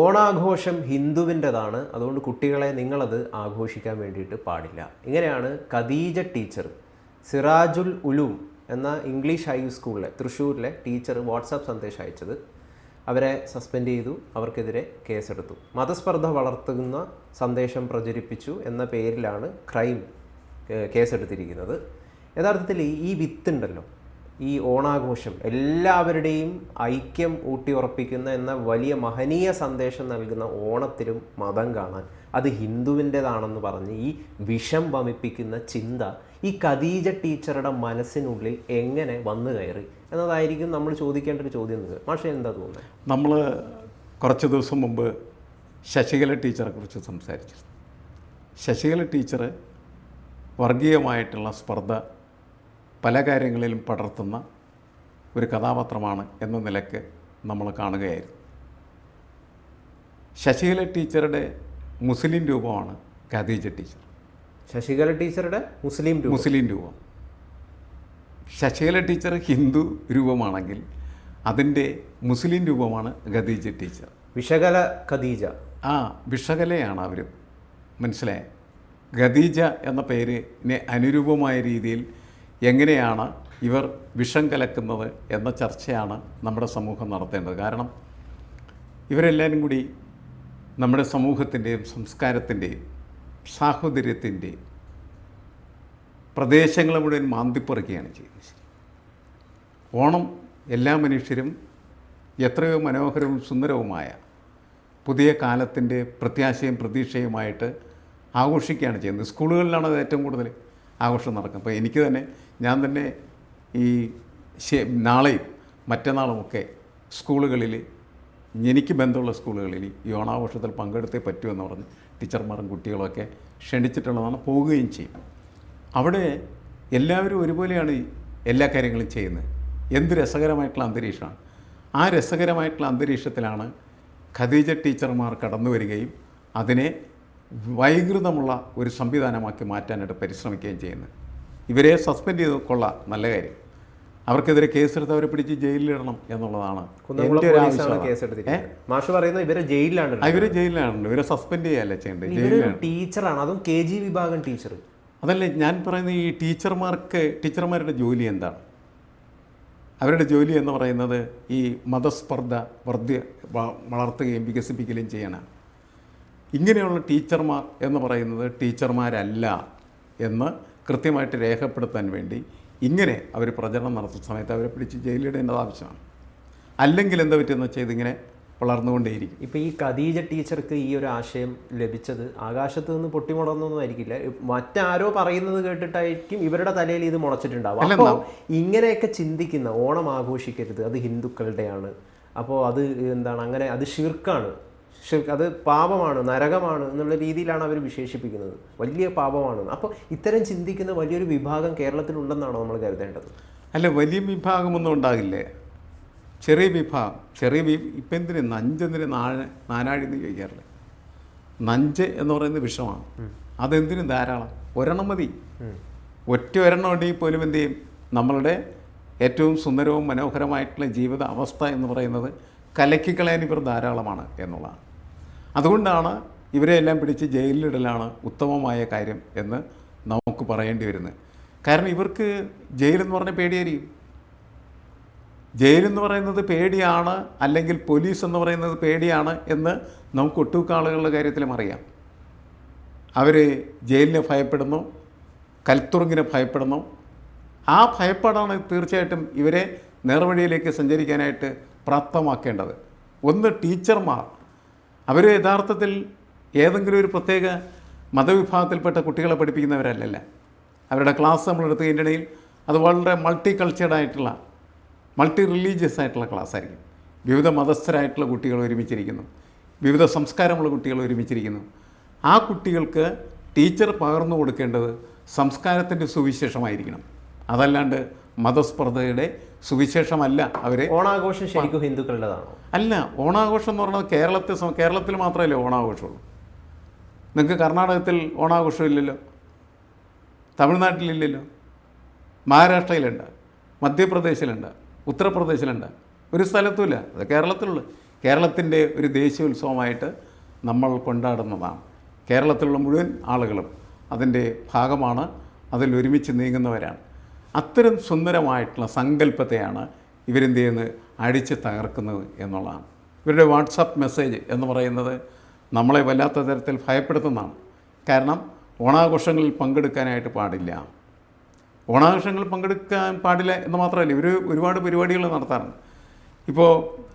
ഓണാഘോഷം ഹിന്ദുവിന്റെതാണ്. അതുകൊണ്ട് കുട്ടികളെ നിങ്ങളത് ആഘോഷിക്കാൻ വേണ്ടിയിട്ട് പാടില്ല. ഇങ്ങനെയാണ് ഖദീജ ടീച്ചർ സിറാജുൽ ഉലൂം എന്ന ഇംഗ്ലീഷ് ഹൈ സ്കൂളിലെ തൃശ്ശൂരിലെ ടീച്ചർ വാട്സാപ്പ് സന്ദേശം അയച്ചത്. അവരെ സസ്പെൻഡ് ചെയ്തു. അവർക്കെതിരെ കേസെടുത്തു. മതസ്പർദ്ധ വളർത്തുന്ന സന്ദേശം പ്രചരിപ്പിച്ചു എന്ന പേരിലാണ് ക്രൈം കേസെടുത്തിരിക്കുന്നത്. യഥാർത്ഥത്തിൽ ഈ വിത്തുണ്ടല്ലോ ഈ ഓണാഘോഷം എല്ലാവരുടെയും ഐക്യം ഊട്ടിയുറപ്പിക്കുന്ന എന്ന വലിയ മഹനീയ സന്ദേശം നൽകുന്ന ഓണത്തിലും മതം കാണാൻ. അത് ഹിന്ദുവിന്റെതാണെന്ന് പറഞ്ഞ് ഈ വിഷം വമിപ്പിക്കുന്ന ചിന്ത ഈ ഖദീജ ടീച്ചറുടെ മനസ്സിനുള്ളിൽ എങ്ങനെ വന്നു കയറി? എന്നതായിരിക്കും നമ്മൾ ചോദിക്കേണ്ട ഒരു ചോദ്യം നിങ്ങൾ മാഷ എന്താ തോന്നുന്നത്? നമ്മൾ കുറച്ച് ദിവസം മുമ്പ് ശശികല ടീച്ചറെ കുറിച്ച് സംസാരിച്ചിരുന്നു. ശശികല ടീച്ചർ വർഗീയമായിട്ടുള്ള സ്പർദ്ധ പല കാര്യങ്ങളിലും പടർത്തുന്ന ഒരു കഥാപാത്രമാണ് എന്ന നിലയ്ക്ക് നമ്മൾ കാണുകയായിരുന്നു. ശശികല ടീച്ചറുടെ മുസ്ലിം രൂപമാണ് ഖദീജ ടീച്ചർ. ശശികല ടീച്ചറുടെ മുസ്ലിം രൂപം. മുസ്ലിം രൂപം. ശശികല ടീച്ചർ ഹിന്ദു രൂപമാണെങ്കിൽ അതിന്റെ മുസ്ലിം രൂപമാണ് ഖദീജ ടീച്ചർ. വിഷകല ഖദീജ. ആ വിഷകലയാണ് അവർ മനസ്സിലായ? ഖദീജ എന്ന പേരിന് അനുരൂപമായ രീതിയിൽ എങ്ങനെയാണ് ഇവർ വിഷം കലക്കുന്നത് എന്ന ചർച്ചയാണ് നമ്മുടെ സമൂഹം നടത്തേണ്ടത്. കാരണം ഇവരെല്ലാവരും കൂടി നമ്മുടെ സമൂഹത്തിന്റെയും സംസ്കാരത്തിന്റെയും സാഹോദര്യത്തിന്റെയും പ്രദേശങ്ങളെ മുഴുവൻ മാന്തിപ്പറിക്കുകയാണ് ചെയ്യുന്നത്. ഓണം എല്ലാ മനുഷ്യരും എത്രയോ മനോഹരവും സുന്ദരവുമായ പുതിയ കാലത്തിന്റെ പ്രത്യാശയും പ്രതീക്ഷയുമായിട്ട് ആഘോഷിക്കുകയാണ് ചെയ്യുന്നത്. സ്കൂളുകളിലാണ് അത് ഏറ്റവും കൂടുതൽ ആഘോഷം നടക്കും. അപ്പോൾ എനിക്ക് തന്നെ ഞാൻ തന്നെ ഈ നാളെയും മറ്റന്നാളുമൊക്കെ സ്കൂളുകളിൽ എനിക്ക് ബന്ധമുള്ള സ്കൂളുകളിൽ ഈ ഓണാഘോഷത്തിൽ പങ്കെടുത്തേ പറ്റുമെന്ന് പറഞ്ഞ് ടീച്ചർമാരും കുട്ടികളൊക്കെ ക്ഷണിച്ചിട്ടുള്ളതാണ് പോവുകയും ചെയ്യും. അവിടെ എല്ലാവരും ഒരുപോലെയാണ് എല്ലാ കാര്യങ്ങളും ചെയ്യുന്നത്. എന്ത് രസകരമായിട്ടുള്ള അന്തരീക്ഷമാണ്. ആ രസകരമായിട്ടുള്ള അന്തരീക്ഷത്തിലാണ് ഖദീജ ടീച്ചർമാർ കടന്നു വരികയും അതിനെ വൈകൃതമുള്ള ഒരു സംവിധാനമാക്കി മാറ്റാനായിട്ട് പരിശ്രമിക്കുകയും ചെയ്യുന്നത് ഇവരെ സസ്പെൻഡ് ചെയ്ത് കൊള്ളാം നല്ല കാര്യം. അവർക്കെതിരെ കേസെടുത്ത് അവരെ പിടിച്ച് ജയിലിലിടണം എന്നുള്ളതാണ് മാഷ് പറയുന്നത് ഇവരെ ജയിലിലാണ് ഇവരെ ജയിലിലാണ്. ഇവരെ സസ്പെൻഡ് ചെയ്യാനല്ലേ ചെയ്യേണ്ടത്? ജയിലിലാണ്. ടീച്ചറാണ്. അതും കെ ജി വിഭാഗം ടീച്ചർ അതല്ലേ ഞാൻ പറയുന്നത് ഈ ടീച്ചർമാർക്ക് ടീച്ചർമാരുടെ ജോലി എന്താണ്? അവരുടെ ജോലി എന്ന് പറയുന്നത് ഈ മതസ്പർദ്ധ വർദ്ധ്യ വ- വളർത്തുകയും വികസിപ്പിക്കുകയും ചെയ്യണം ഇങ്ങനെയുള്ള ടീച്ചർമാർ എന്ന് പറയുന്നത് ടീച്ചർമാരല്ല എന്ന് കൃത്യമായിട്ട് രേഖപ്പെടുത്താൻ വേണ്ടി ഇങ്ങനെ അവർ പ്രചരണം നടത്തുന്ന സമയത്ത് അവരെ പിടിച്ച് ജയിലിടേണ്ടത് ആവശ്യമാണ്. അല്ലെങ്കിൽ എന്താ പറ്റുമെന്ന് വെച്ചാൽ ഇതിങ്ങനെ വളർന്നുകൊണ്ടേയിരിക്കും. ഇപ്പോൾ ഈ ഖദീജ ടീച്ചർക്ക് ഈ ഒരു ആശയം ലഭിച്ചത് ആകാശത്ത് നിന്ന് പൊട്ടിമുടർന്നൊന്നും ആയിരിക്കില്ല മറ്റാരോ പറയുന്നത് കേട്ടിട്ടായിരിക്കും ഇവരുടെ തലയിൽ ഇത് മുളച്ചിട്ടുണ്ടാവും അപ്പോൾ ഇങ്ങനെയൊക്കെ ചിന്തിക്കുന്ന ഓണം ആഘോഷിക്കരുത് അത് ഹിന്ദുക്കളുടെയാണ്. അപ്പോൾ അത് എന്താണ് അങ്ങനെ അത് ഷിർക്കാണ് ഷിർക്ക് അത് പാപമാണ് നരകമാണ് എന്നുള്ള രീതിയിലാണ് അവർ വിശേഷിപ്പിക്കുന്നത്. വലിയ പാപമാണ്. അപ്പോൾ ഇത്തരം ചിന്തിക്കുന്ന വലിയൊരു വിഭാഗം കേരളത്തിലുണ്ടെന്നാണോ നമ്മൾ കരുതേണ്ടത്? അല്ല വലിയ വിഭാഗമൊന്നും ഉണ്ടാകില്ലേ? ചെറിയ വിഭാഗം ചെറിയ വി ഇപ്പം എന്തിനു നഞ്ചെന്തിന് നാഴ നാനാഴി എന്ന് ചോദിക്കാറില്ല? നഞ്ച് എന്ന് പറയുന്നത് വിഷമാണ്. അതെന്തിനും ധാരാളം. ഒരെണ്ണം മതി. ഒറ്റ ഒരെണ്ണം ഉണ്ടെങ്കിൽ പോലും എന്ത് ചെയ്യും? നമ്മളുടെ ഏറ്റവും സുന്ദരവും മനോഹരമായിട്ടുള്ള ജീവിത അവസ്ഥ എന്ന് പറയുന്നത് കലക്കിക്കളയാൻ ഇവർ ധാരാളമാണ് എന്നുള്ളതാണ്. അതുകൊണ്ടാണ് ഇവരെ എല്ലാം പിടിച്ച് ജയിലിലിടലാണ് ഉത്തമമായ കാര്യം എന്ന് നമുക്ക് പറയേണ്ടി വരുന്നത്. കാരണം ഇവർക്ക് ജയിലെന്ന് പറഞ്ഞ പേടിയായിരിക്കും. ജയിലെന്ന് പറയുന്നത് പേടിയാണ് അല്ലെങ്കിൽ പോലീസ് എന്ന് പറയുന്നത് പേടിയാണ് എന്ന് നമുക്ക് ഒട്ടുമിക്ക ആളുകളുടെ കാര്യത്തിലും അറിയാം. അവർ ജയിലിനെ ഭയപ്പെടുന്നു കൽത്തുറങ്ങിനെ ഭയപ്പെടുന്നു. ആ ഭയപ്പാടാണ് തീർച്ചയായിട്ടും ഇവരെ നേർവഴിയിലേക്ക് സഞ്ചരിക്കാനായിട്ട് പ്രാപ്തമാക്കേണ്ടത്. ഒന്ന് ടീച്ചർമാർ. അവർ യഥാർത്ഥത്തിൽ ഏതെങ്കിലും ഒരു പ്രത്യേക മതവിഭാഗത്തിൽപ്പെട്ട കുട്ടികളെ പഠിപ്പിക്കുന്നവരല്ലല്ല? അവരുടെ ക്ലാസ് നമ്മൾ എടുത്തതിന്റെ ഇടയിൽ അത് വളരെ മൾട്ടി കൾച്ചേർഡായിട്ടുള്ള മൾട്ടി റിലീജിയസ് ആയിട്ടുള്ള ക്ലാസ് ആയിരിക്കും. വിവിധ മതസ്ഥരായിട്ടുള്ള കുട്ടികൾ ഒരുമിച്ചിരിക്കുന്നു. വിവിധ സംസ്കാരമുള്ള കുട്ടികൾ ഒരുമിച്ചിരിക്കുന്നു. ആ കുട്ടികൾക്ക് ടീച്ചർ പകർന്നു കൊടുക്കേണ്ടത് സംസ്കാരത്തിന്റെ സുവിശേഷമായിരിക്കണം. അതല്ലാണ്ട് മതസ്പർദ്ധയുടെ സുവിശേഷമല്ല അവർ ഓണാഘോഷം ശരിക്കും ഹിന്ദുക്കളുടേതാണോ? അല്ല ഓണാഘോഷം എന്ന് പറയുന്നത് കേരളത്തിൽ കേരളത്തിൽ മാത്രമല്ലേ ഓണാഘോഷമുള്ളൂ. നിങ്ങൾക്ക് കർണാടകത്തിൽ ഓണാഘോഷം ഇല്ലല്ലോ. തമിഴ്നാട്ടിലില്ലല്ലോ. മഹാരാഷ്ട്രയിലുണ്ട്. മധ്യപ്രദേശിലുണ്ട്. ഉത്തർപ്രദേശിലുണ്ട്. ഒരു സ്ഥലത്തുമില്ല. അത് കേരളത്തിലുള്ള കേരളത്തിന്റെ ഒരു ദേശീയ ഉത്സവമായിട്ട് നമ്മൾ കൊണ്ടാടുന്നതാണ്. കേരളത്തിലുള്ള മുഴുവൻ ആളുകളും അതിന്റെ ഭാഗമാണ്. അതിൽ ഒരുമിച്ച് നീങ്ങുന്നവരാണ്. അത്തരം സുന്ദരമായിട്ടുള്ള സങ്കല്പത്തെയാണ് ഇവരെന്ത് ചെയ്യുന്നത് അടിച്ച് തകർക്കുന്നത് എന്നുള്ളതാണ്. ഇവരുടെ വാട്സപ്പ് മെസ്സേജ് എന്ന് പറയുന്നത് നമ്മളെ വല്ലാത്ത തരത്തിൽ ഭയപ്പെടുത്തുന്നതാണ്. കാരണം ഓണാഘോഷങ്ങളിൽ പങ്കെടുക്കാനായിട്ട് പാടില്ല. ഓണാഘോഷങ്ങളിൽ പങ്കെടുക്കാൻ പാടില്ല എന്ന് മാത്രമല്ല ഇവർ ഒരുപാട് പരിപാടികൾ നടത്താറുണ്ട്. ഇപ്പോൾ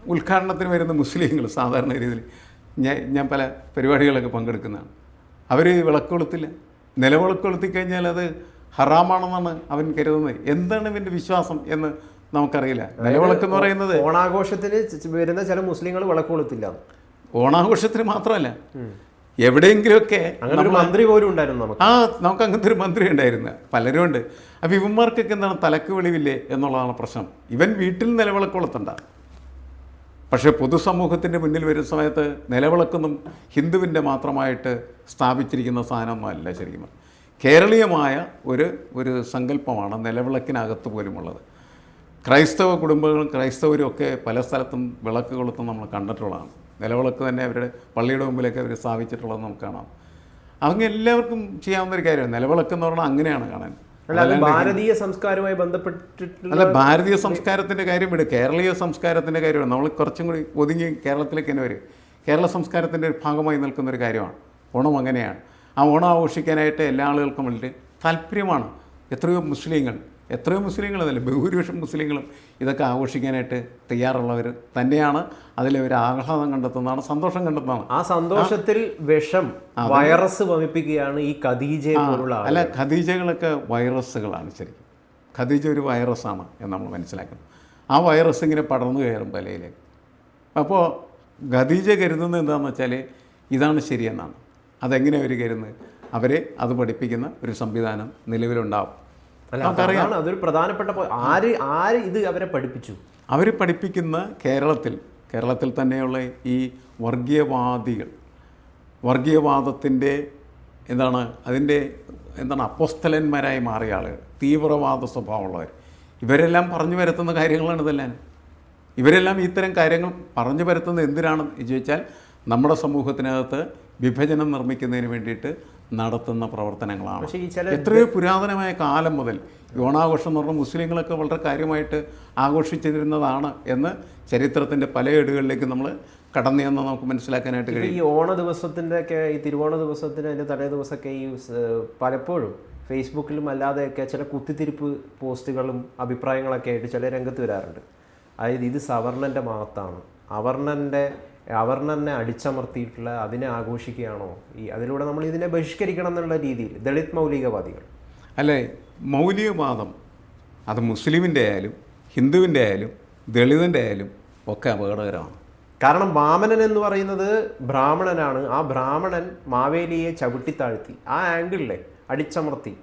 ഉദ്ഘാടനത്തിന് വരുന്ന മുസ്ലിങ്ങൾ സാധാരണ രീതിയിൽ ഞാൻ ഞാൻ പല പരിപാടികളൊക്കെ പങ്കെടുക്കുന്നതാണ്. അവർ വിളക്ക് കൊളുത്തില്ല. നിലവിളക്ക് കൊളുത്തി കഴിഞ്ഞാൽ അത് ഹറാമാണെന്നാണ് അവൻ കരുതുന്നത്. എന്താണ് ഇവന്റെ വിശ്വാസം എന്ന് നമുക്കറിയില്ല. നിലവിളക്ക് എന്ന് പറയുന്നത് ഓണാഘോഷത്തിന് വരുന്ന ചില മുസ്ലിങ്ങൾ വിളക്ക് കൊളുത്തില്ല. ഓണാഘോഷത്തിന് മാത്രമല്ല. എവിടെയെങ്കിലുമൊക്കെ ഒരു മന്ത്രി പോലും ഉണ്ടായിരുന്നു നമുക്ക്. ആ നമുക്ക് അങ്ങനത്തെ ഒരു മന്ത്രി ഉണ്ടായിരുന്നു. പലരും ഉണ്ട്. അപ്പോൾ ഇവന്മാർക്കൊക്കെ എന്താണ് തലക്ക് വെളിവില്ലേ എന്നുള്ളതാണ് പ്രശ്നം. ഇവൻ വീട്ടിൽ നിലവിളക്ക് കൊളുത്തണ്ട. പക്ഷേ പൊതുസമൂഹത്തിന്റെ മുന്നിൽ വരുന്ന സമയത്ത് നിലവിളക്കൊന്നും ഹിന്ദുവിന്റെ മാത്രമായിട്ട് സ്ഥാപിച്ചിരിക്കുന്ന സാധനമൊന്നും അല്ല ശരിക്കും. കേരളീയമായ ഒരു ഒരു സങ്കല്പമാണ് നിലവിളക്കിനകത്ത് പോലുമുള്ളത്. ക്രൈസ്തവ കുടുംബങ്ങളും ക്രൈസ്തവരും ഒക്കെ പല സ്ഥലത്തും വിളക്ക് കൊളുത്തും നമ്മൾ കണ്ടിട്ടുള്ളതാണ്. നിലവിളക്ക് തന്നെ അവരുടെ പള്ളിയുടെ മുമ്പിലൊക്കെ അവർ സ്ഥാപിച്ചിട്ടുള്ളത് നമുക്ക് കാണാം. അങ്ങനെ എല്ലാവർക്കും ചെയ്യാവുന്ന ഒരു കാര്യമാണ്. നിലവിളക്ക് എന്ന് പറഞ്ഞാൽ അങ്ങനെയാണ് കാണാൻ. ഭാരതീയ സംസ്കാരവുമായി ബന്ധപ്പെട്ടിട്ടുള്ള അല്ല ഭാരതീയ സംസ്കാരത്തിന്റെ കാര്യം വിട്. കേരളീയ സംസ്കാരത്തിന്റെ കാര്യമാണ്. നമ്മൾ കുറച്ചും കൂടി ഒതുങ്ങി കേരളത്തിലേക്ക് തന്നെ വരും. കേരള സംസ്കാരത്തിന്റെ ഒരു ഭാഗമായി നിൽക്കുന്ന ഒരു കാര്യമാണ്. ഓണം അങ്ങനെയാണ്. ആ ഓണം ആഘോഷിക്കാനായിട്ട് എല്ലാ ആളുകൾക്കും വളരെ താല്പര്യമാണ്. എത്രയോ മുസ്ലിങ്ങൾ എത്രയോ മുസ്ലിങ്ങൾ എന്നല്ല ബഹുഭൂരിപക്ഷം മുസ്ലിങ്ങളും ഇതൊക്കെ ആഘോഷിക്കാനായിട്ട് തയ്യാറുള്ളവർ തന്നെയാണ്. അതിലവർ ആഹ്ലാദം കണ്ടെത്തുന്നതാണ് സന്തോഷം കണ്ടെത്തുന്നതാണ്. ആ സന്തോഷത്തിൽ വിഷം വൈറസ് വമിപ്പിക്കുകയാണ് ഈ ഖദീജ അല്ല ഖദീജകളൊക്കെ വൈറസുകളാണ് ശരിക്കും. ഖദീജ ഒരു വൈറസാണ് എന്ന് നമ്മൾ മനസ്സിലാക്കണം ആ വൈറസ് ഇങ്ങനെ പടർന്നു കയറും തലയിലേക്ക്. അപ്പോൾ ഖദീജ കരുതുന്നത് എന്താണെന്ന് വെച്ചാൽ ഇതാണ് ശരിയെന്നാണ്. അതെങ്ങനെ അവർ കരുതുന്നത് അവരെ അത് പഠിപ്പിക്കുന്ന ഒരു സംവിധാനം നിലവിലുണ്ടാവും. അതാണ് അതൊരു പ്രധാനപ്പെട്ട ആര് ആര് ഇത് അവരെ പഠിപ്പിച്ചു? അവർ പഠിപ്പിക്കുന്ന കേരളത്തിൽ കേരളത്തിൽ തന്നെയുള്ള ഈ വർഗീയവാദികൾ വർഗീയവാദത്തിന്റെ എന്താണ് അതിന്റെ എന്താണ് അപ്പോസ്തലന്മാരായി മാറിയ ആളുകൾ തീവ്രവാദ സ്വഭാവമുള്ളവർ ഇവരെല്ലാം പറഞ്ഞു വരുത്തുന്ന കാര്യങ്ങളാണ് ഇതെല്ലാം. ഇവരെല്ലാം ഇത്തരം കാര്യങ്ങൾ പറഞ്ഞു വരുത്തുന്നത് എന്തിനാണെന്ന് ചോദിച്ചാൽ നമ്മുടെ സമൂഹത്തിനകത്ത് വിഭജനം നിർമ്മിക്കുന്നതിന് വേണ്ടിയിട്ട് നടത്തുന്ന പ്രവർത്തനങ്ങളാണ്. എത്രയോ പുരാതനമായ കാലം മുതൽ ഓണാഘോഷം എന്ന് പറഞ്ഞാൽ മുസ്ലിങ്ങളൊക്കെ വളരെ കാര്യമായിട്ട് ആഘോഷിച്ചിരുന്നതാണ് എന്ന് ചരിത്രത്തിന്റെ പല ഏടുകളിലേക്ക് നമ്മൾ കടന്നു എന്ന് നമുക്ക് മനസ്സിലാക്കാനായിട്ട് കഴിയും ഈ ഓണ ദിവസത്തിന്റെ ഒക്കെ ഈ തിരുവോണ ദിവസത്തിന് അതിന്റെ തലേ ദിവസമൊക്കെ ഈ പലപ്പോഴും ഫേസ്ബുക്കിലും അല്ലാതെയൊക്കെ ചില കുത്തിത്തിരിപ്പ് പോസ്റ്റുകളും അഭിപ്രായങ്ങളൊക്കെ ആയിട്ട് ചില രംഗത്ത് വരാറുണ്ട്. അതായത് ഇത് സവർണന്റെ മാത്താണ് മഹത്താണ് അവർണന്റെ തന്നെ അടിച്ചമർത്തിയിട്ടുള്ള അതിനെ ആഘോഷിക്കുകയാണോ? ഈ അതിലൂടെ നമ്മൾ ഇതിനെ ബഹിഷ്കരിക്കണം എന്നുള്ള രീതിയിൽ ദളിത് മൗലികവാദികൾ. അല്ലേ മൗലികവാദം അത് മുസ്ലിമിന്റെ ആയാലും ഹിന്ദുവിന്റെ ആയാലും ദളിതന്റെ ആയാലും ഒക്കെ അപകടകരമാണ്. കാരണം വാമനൻ എന്ന് പറയുന്നത് ബ്രാഹ്മണനാണ്. ആ ബ്രാഹ്മണൻ മാവേലിയെ ചവിട്ടിത്താഴ്ത്തി ആ ആംഗിളിലെ അടിച്ചമർത്തി.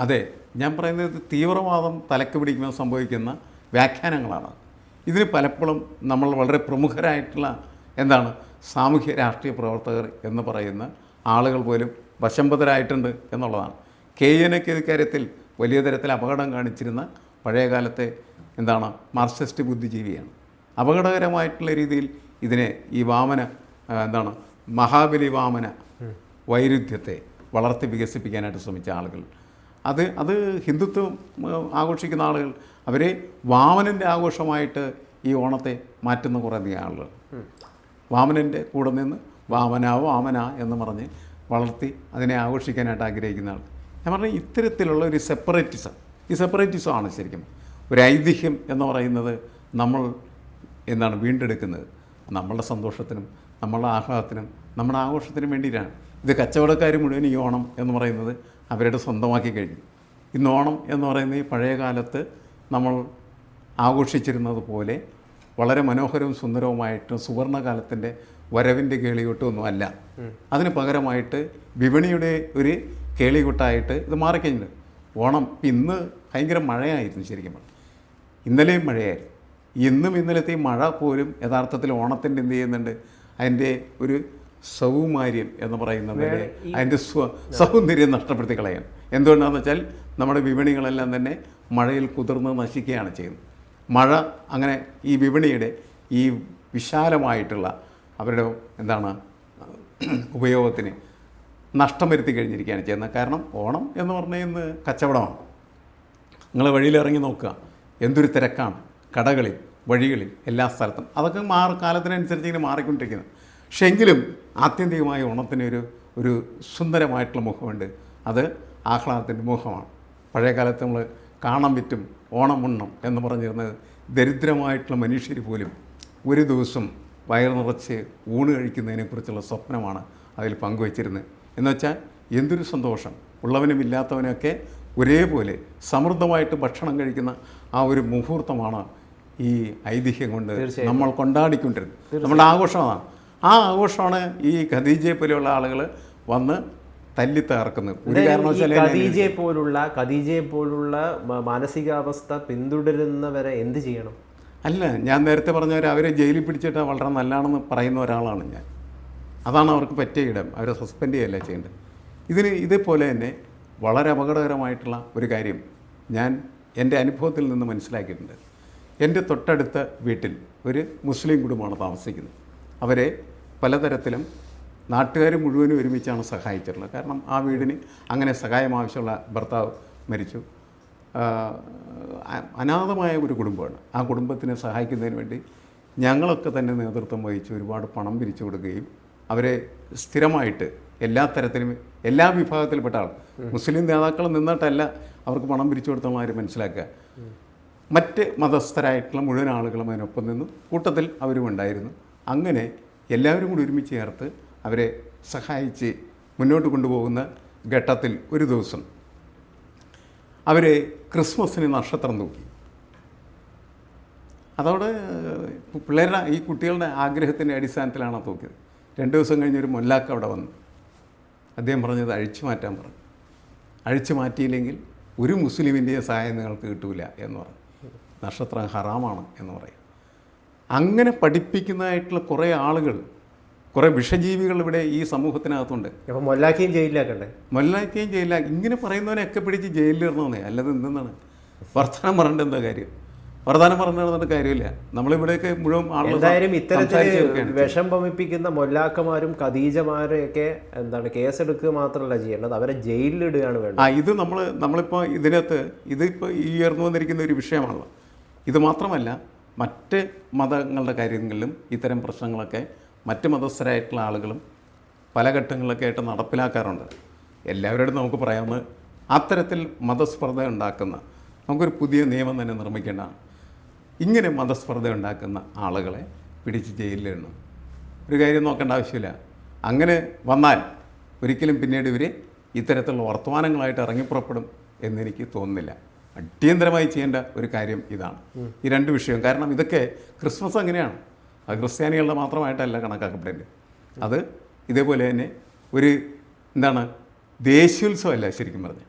അതെ ഞാൻ പറയുന്നത് തീവ്രവാദം തലക്ക് പിടിക്കുമ്പോൾ സംഭവിക്കുന്ന വ്യാഖ്യാനങ്ങളാണ്. ഇതിന് പലപ്പോഴും നമ്മൾ വളരെ പ്രമുഖരായിട്ടുള്ള എന്താണ് സാമൂഹ്യ രാഷ്ട്രീയ പ്രവർത്തകർ എന്ന് പറയുന്ന ആളുകൾ പോലും വശംബദ്ധരായിട്ടുണ്ട് എന്നുള്ളതാണ്. കെ എനക്ക് കാര്യത്തിൽ വലിയ തരത്തിൽ അപകടം കാണിച്ചിരുന്ന പഴയകാലത്തെ എന്താണ് മാർക്സിസ്റ്റ് ബുദ്ധിജീവിയാണ്. അപകടകരമായിട്ടുള്ള രീതിയിൽ ഇതിനെ ഈ വാമന എന്താണ് മഹാബലി വാമന വൈരുദ്ധ്യത്തെ വളർത്തി വികസിപ്പിക്കാനായിട്ട് ശ്രമിച്ച ആളുകൾ. അത് അത് ഹിന്ദുത്വം ആഘോഷിക്കുന്ന ആളുകൾ അവരെ വാമനന്റെ ആഘോഷമായിട്ട് ഈ ഓണത്തെ മാറ്റുന്ന കുറേ അധികം ആളുകൾ വാമനന്റെ കൂടെ നിന്ന് വാമന വാമന എന്ന് പറഞ്ഞ് വളർത്തി അതിനെ ആഘോഷിക്കാനായിട്ട് ആഗ്രഹിക്കുന്ന ആൾ. ഞാൻ പറഞ്ഞ ഇത്തരത്തിലുള്ള ഒരു സെപ്പറേറ്റിസം ഈ സെപ്പറേറ്റിസം ആണ് ശരിക്കും ഒരു ഐതിഹ്യം എന്ന് പറയുന്നത് നമ്മൾ എന്താണ് വീണ്ടെടുക്കുന്നത്. നമ്മളുടെ സന്തോഷത്തിനും നമ്മളുടെ ആഹ്ലാദത്തിനും നമ്മുടെ ആഘോഷത്തിനും വേണ്ടിയിട്ടാണ്. ഇത് കച്ചവടക്കാർ മുഴുവൻ ഈ ഓണം എന്ന് പറയുന്നത് അവരുടെ സ്വന്തമാക്കി കഴിഞ്ഞു. ഇന്ന് ഓണം എന്ന് പറയുന്നത് ഈ പഴയ കാലത്ത് നമ്മൾ ആഘോഷിച്ചിരുന്നത് പോലെ വളരെ മനോഹരവും സുന്ദരവുമായിട്ടും സുവർണകാലത്തിന്റെ വരവിന്റെ കേളികൊട്ടൊന്നും അല്ല. അതിന് പകരമായിട്ട് വിപണിയുടെ ഒരു കേളികൊട്ടായിട്ട് ഇത് മാറിക്കഴിഞ്ഞു. ഓണം ഇന്ന് ഭയങ്കര മഴയായിരുന്നു ശരിക്കും ഇന്നലെയും മഴയായിരുന്നു. ഇന്നും ഇന്നലത്തെ മഴ പോലും യഥാർത്ഥത്തിൽ ഓണത്തിന്റെ എന്ത് ചെയ്യുന്നുണ്ട്? അതിന്റെ ഒരു സൗമാര്യം എന്ന് പറയുന്നത് അതിന്റെ സ്വ സൗന്ദര്യം നഷ്ടപ്പെടുത്തി കളയാൻ. എന്തുകൊണ്ടാണെന്ന് വെച്ചാൽ നമ്മുടെ വിപണികളെല്ലാം തന്നെ മഴയിൽ കുതിർന്ന് നശിക്കുകയാണ് ചെയ്യുന്നത്. മഴ അങ്ങനെ ഈ വിപണിയുടെ ഈ വിശാലമായിട്ടുള്ള അവരുടെ എന്താണ് ഉപയോഗത്തിന് നഷ്ടം വരുത്തി കഴിഞ്ഞിരിക്കുകയാണ് ചെയ്യുന്നത്. കാരണം ഓണം എന്ന് പറഞ്ഞാൽ ഇന്ന് കച്ചവടമാണ്. നിങ്ങൾ വഴിയിലിറങ്ങി നോക്കുക. എന്തൊരു തിരക്കാണ്. കടകളിൽ വഴികളിൽ എല്ലാ സ്ഥലത്തും. അതൊക്കെ മാറി കാലത്തിനനുസരിച്ച് ഇങ്ങനെ മാറിക്കൊണ്ടിരിക്കുന്നത് പക്ഷേ എങ്കിലും ആത്യന്തികമായ ഓണത്തിന് ഒരു ഒരു സുന്ദരമായിട്ടുള്ള മുഖമുണ്ട്. അത് ആഹ്ലാദത്തിന്റെ മുഖമാണ്. പഴയ കാലത്ത് നമ്മൾ കാണാൻ പറ്റും ഓണം ഉണ്ണം എന്ന് പറഞ്ഞിരുന്ന ദരിദ്രമായിട്ടുള്ള മനുഷ്യർ പോലും ഒരു ദിവസം വയർ നിറച്ച് ഊണ് കഴിക്കുന്നതിനെക്കുറിച്ചുള്ള സ്വപ്നമാണ് അതിൽ പങ്കുവച്ചിരുന്നത്. എന്നുവെച്ചാൽ എന്തൊരു സന്തോഷം. ഉള്ളവനും ഇല്ലാത്തവനൊക്കെ ഒരേപോലെ സമൃദ്ധമായിട്ട് ഭക്ഷണം കഴിക്കുന്ന ആ ഒരു മുഹൂർത്തമാണ് ഈ ഐതിഹ്യം കൊണ്ട് നമ്മൾ കൊണ്ടാടിക്കൊണ്ടിരുന്നത്. നമ്മുടെ ആഘോഷമാണ് ആ ആഘോഷമാണ് ഈ ഖദീജയെ പോലെയുള്ള ആളുകൾ വന്ന് തല്ലി തകർക്കുന്നത് ഒരു ഖദീജയെ പോലുള്ള ഖദീജയെ പോലുള്ള മാനസികാവസ്ഥ പിന്തുടരുന്നവരെ എന്ത് ചെയ്യണം? അല്ല ഞാൻ നേരത്തെ പറഞ്ഞവർ അവരെ ജയിലിൽ പിടിച്ചിട്ട് വളരെ നല്ലതാണെന്ന് പറയുന്ന ഒരാളാണ് ഞാൻ. അതാണ് അവർക്ക് പറ്റിയ ഇടം. അവരെ സസ്പെൻഡ് ചെയ്യല്ല ചെയ്യേണ്ടത്? ഇതിന് ഇതേപോലെ തന്നെ വളരെ അപകടകരമായിട്ടുള്ള ഒരു കാര്യം ഞാൻ എന്റെ അനുഭവത്തിൽ നിന്ന് മനസ്സിലാക്കിയിട്ടുണ്ട്. എന്റെ തൊട്ടടുത്ത വീട്ടിൽ ഒരു മുസ്ലിം കുടുംബമാണ് താമസിക്കുന്നത്. അവരെ പലതരത്തിലും നാട്ടുകാർ മുഴുവനും ഒരുമിച്ചാണ് സഹായിച്ചിട്ടുള്ളത് കാരണം ആ വീടിന് അങ്ങനെ സഹായം ആവശ്യമുള്ള ഭർത്താവ് മരിച്ചു. അനാഥമായ ഒരു കുടുംബമാണ്. ആ കുടുംബത്തിനെ സഹായിക്കുന്നതിന് വേണ്ടി ഞങ്ങളൊക്കെ തന്നെ നേതൃത്വം വഹിച്ച് ഒരുപാട് പണം പിരിച്ചു കൊടുക്കുകയും അവരെ സ്ഥിരമായിട്ട് എല്ലാ തരത്തിലും എല്ലാ വിഭാഗത്തിൽപ്പെട്ട ആൾ മുസ്ലിം നേതാക്കൾ നിന്നിട്ടല്ല അവർക്ക് പണം പിരിച്ചു കൊടുത്തുള്ള ആര് മനസ്സിലാക്കുക. മറ്റ് മതസ്ഥരായിട്ടുള്ള മുഴുവൻ ആളുകളും അതിനൊപ്പം നിന്നു കൂട്ടത്തിൽ അവരും ഉണ്ടായിരുന്നു. അങ്ങനെ എല്ലാവരും കൂടി ഒരുമിച്ച് ചേർത്ത് അവരെ സഹായിച്ച് മുന്നോട്ട് കൊണ്ടുപോകുന്ന ഘട്ടത്തിൽ ഒരു ദിവസം അവർ ക്രിസ്മസിന് നക്ഷത്രം നോക്കി. അതോടെ പിള്ളേരുടെ ഈ കുട്ടികളുടെ ആഗ്രഹത്തിന്റെ അടിസ്ഥാനത്തിലാണ് നോക്കിയത്. രണ്ട് ദിവസം കഴിഞ്ഞ് ഒരു മൊല്ലാക്ക അവിടെ വന്നു. അദ്ദേഹം പറഞ്ഞത് അഴിച്ചു മാറ്റാൻ പറഞ്ഞു. അഴിച്ചു മാറ്റിയില്ലെങ്കിൽ ഒരു മുസ്ലിമിന്റെയും സഹായം നിങ്ങൾക്ക് കിട്ടൂല എന്ന് പറഞ്ഞു. നക്ഷത്രം ഹറാമാണ് എന്ന് പറയും. അങ്ങനെ പഠിപ്പിക്കുന്നതായിട്ടുള്ള കുറേ ആളുകൾ കുറേ വിഷജീവികൾ ഇവിടെ ഈ സമൂഹത്തിനകത്തുണ്ട്. അപ്പോൾ മൊല്ലാക്കിയും ജയിലിലാക്കണ്ടേ? മൊല്ലാക്കിയും ജയിലാ ഇങ്ങനെ പറയുന്നവനെയൊക്കെ പിടിച്ച് ജയിലിലിടണമെന്നേ അല്ലാതെ എന്തെന്നാണ്? വർത്തമാനം പറഞ്ഞിട്ട് എന്താ കാര്യം? വർത്തമാനം പറഞ്ഞു നടന്നിട്ട് കാര്യമില്ല. നമ്മളിവിടെയൊക്കെ മുഴുവൻ എന്തായാലും ഇത്തരത്തിൽ വിഷം പമിപ്പിക്കുന്ന മൊല്ലാക്കമാരും ഖദീജമാരെയൊക്കെ എന്താണ് കേസെടുക്കുക മാത്രമല്ല ചെയ്യേണ്ടത്. അവരെ ജയിലിലിടുകയാണ് വേണ്ടത്. ആ ഇത് നമ്മൾ നമ്മളിപ്പോൾ ഇതിനകത്ത് ഇതിപ്പോൾ ഈ ഉയർന്നു വന്നിരിക്കുന്ന ഒരു വിഷയമാണല്ലോ. ഇത് മാത്രമല്ല മറ്റ് മതങ്ങളുടെ കാര്യങ്ങളിലും ഇത്തരം പ്രശ്നങ്ങളൊക്കെ മറ്റ് മതസ്ഥരായിട്ടുള്ള ആളുകളും പല ഘട്ടങ്ങളിലൊക്കെ ആയിട്ട് നടപ്പിലാക്കാറുണ്ട്. എല്ലാവരോടും നമുക്ക് പറയാവുന്നത് അത്തരത്തിൽ മതസ്പർദ്ധ ഉണ്ടാക്കുന്ന നമുക്കൊരു പുതിയ നിയമം തന്നെ നിർമ്മിക്കേണ്ടതാണ് ഇങ്ങനെ മതസ്പർദ്ധ ഉണ്ടാക്കുന്ന ആളുകളെ പിടിച്ച് ജയിലിലിടണം. ഒരു കാര്യം നോക്കേണ്ട ആവശ്യമില്ല. അങ്ങനെ വന്നാൽ ഒരിക്കലും പിന്നീട് ഇവർ ഇത്തരത്തിലുള്ള വർത്തമാനങ്ങളായിട്ട് ഇറങ്ങിപ്പുറപ്പെടും എന്നെനിക്ക് തോന്നുന്നില്ല. അടിയന്തരമായി ചെയ്യേണ്ട ഒരു കാര്യം ഇതാണ്. ഈ രണ്ട് വിഷയം. കാരണം ഇതൊക്കെ ക്രിസ്മസ് അങ്ങനെയാണ്. അത് ക്രിസ്ത്യാനികളുടെ മാത്രമായിട്ടല്ല കണക്കാക്കപ്പെടേണ്ടത്. അത് ഇതേപോലെ തന്നെ ഒരു എന്താണ് ദേശീയോത്സവമല്ല ശരിക്കും പറഞ്ഞത്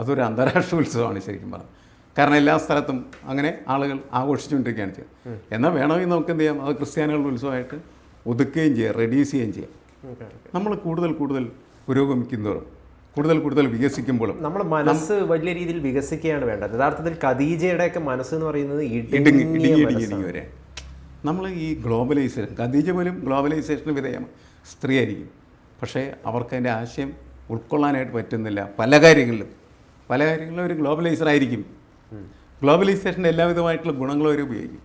അതൊരു അന്താരാഷ്ട്ര ഉത്സവമാണ് ശരിക്കും പറഞ്ഞത് കാരണം എല്ലാ സ്ഥലത്തും അങ്ങനെ ആളുകൾ ആഘോഷിച്ചുകൊണ്ടിരിക്കുകയാണ് ചെയ്യുന്നത്. എന്നാൽ വേണമെങ്കിൽ നമുക്ക് എന്ത് ചെയ്യാം? അത് ക്രിസ്ത്യാനികളുടെ ഉത്സവമായിട്ട് ഒതുക്കുകയും ചെയ്യാം റെഡ്യൂസ് ചെയ്യുകയും ചെയ്യാം. നമ്മൾ കൂടുതൽ കൂടുതൽ പുരോഗമിക്കുന്നവരും കൂടുതൽ കൂടുതൽ വികസിക്കുമ്പോഴും നമ്മുടെ മനസ്സ് വലിയ രീതിയിൽ വികസിക്കുകയാണ് വേണ്ടത്. യഥാർത്ഥത്തിൽ ഖദീജയുടെയൊക്കെ മനസ്സ് എന്ന് പറയുന്നത് ഇടുങ്ങി ഇടുങ്ങി. ഇടുങ്ങി വരെ. നമ്മൾ ഈ ഗ്ലോബലൈസേഷൻ ഖദീജ പോലും ഗ്ലോബലൈസേഷന് വിധേയം സ്ത്രീയായിരിക്കും. പക്ഷേ അവർക്ക് അതിന്റെ ആശയം ഉൾക്കൊള്ളാനായിട്ട് പറ്റുന്നില്ല. പല കാര്യങ്ങളിലും. പല കാര്യങ്ങളിലും ഒരു ഗ്ലോബലൈസർ ആയിരിക്കും. ഗ്ലോബലൈസേഷന്റെ എല്ലാവിധമായിട്ടുള്ള ഗുണങ്ങളും അവർ ഉപയോഗിക്കും.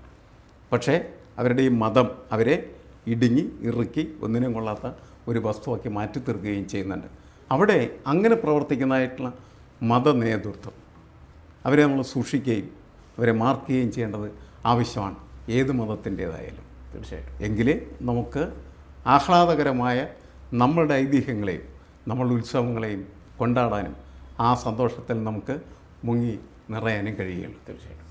പക്ഷേ അവരുടെ ഈ മതം അവരെ ഇടുങ്ങി ഇറുക്കി ഒന്നിനും കൊള്ളാത്ത ഒരു വസ്തുവാക്കി മാറ്റി തീർക്കുകയും ചെയ്യുന്നുണ്ട്. അവിടെ അങ്ങനെ പ്രവർത്തിക്കുന്നതായിട്ടുള്ള മത നേതൃത്വം അവരെ നമ്മൾ സൂക്ഷിക്കുകയും അവരെ മാർക്ക് ചെയ്യേണ്ടത് ആവശ്യമാണ്. ഏത് മതത്തിന്റേതായാലും. തീർച്ചയായിട്ടും. എങ്കിലേ നമുക്ക് ആഹ്ലാദകരമായ നമ്മളുടെ ഐതിഹ്യങ്ങളെയും നമ്മളുടെ ഉത്സവങ്ങളെയും കൊണ്ടാടാനും ആ സന്തോഷത്തിൽ നമുക്ക് മുങ്ങി നിറയാനും കഴിയുകയുള്ളൂ. തീർച്ചയായിട്ടും.